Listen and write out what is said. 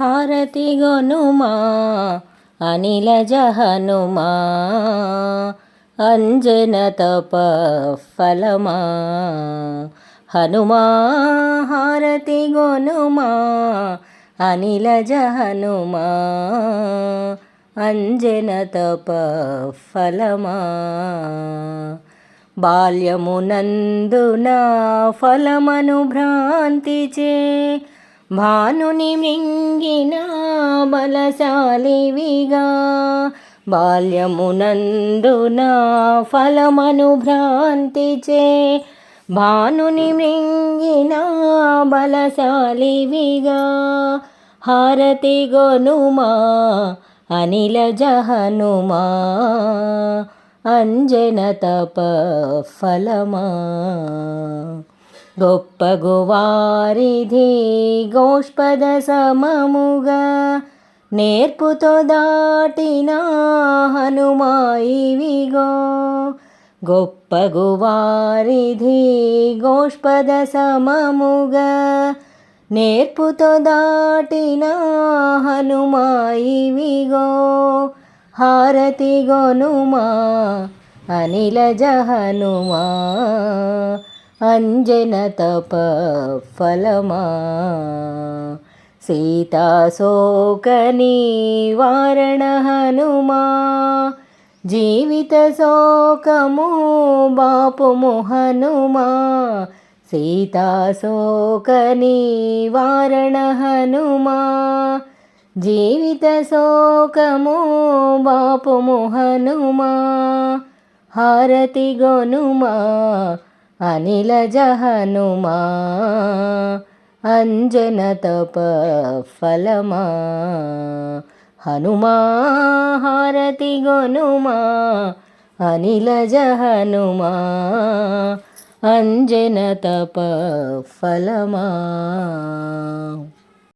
హారతి గొనుమా అనిలజ హనుమా అంజన తప ఫలమా. హనుమా హారతి గొనుమా అనిలజ హనుమా అంజన తప ఫలమా. బాల్యమునందున ఫలమను భ్రాంతిచే భానుని మృంగిన బలశాలివిగా బాల్యమునందున ఫలమను భ్రాంతిచే. భానుని మృంగిన బలశాలివిగా హారతి గొనుమా అనిల జహనుమా అంజన తప ఫలమా. గొప్ప గోవారిధి గోష్పద సమముగా నేర్పుతో దాటిన హనుమాయివిగో గొప్ప గువారిధి గోష్పద సమముగా నేర్పుతో దాటిన హనుమాయివిగో హారతి గొనుమా అనిల జహనుమా అంజన తప ఫలమా? సీతాశోక నివారణ హనుమా? జీవిత శోకము బాపుము హనుమా సీతాశోక నివారణ హనుమా? జీవిత శోకము బాపుము హనుమా హారతి గొనుమా? అనిల జహనుమా అంజన తప ఫలమా హనుమా హారతి గొనుమా అనిల జహనుమా అంజన తప ఫలమా.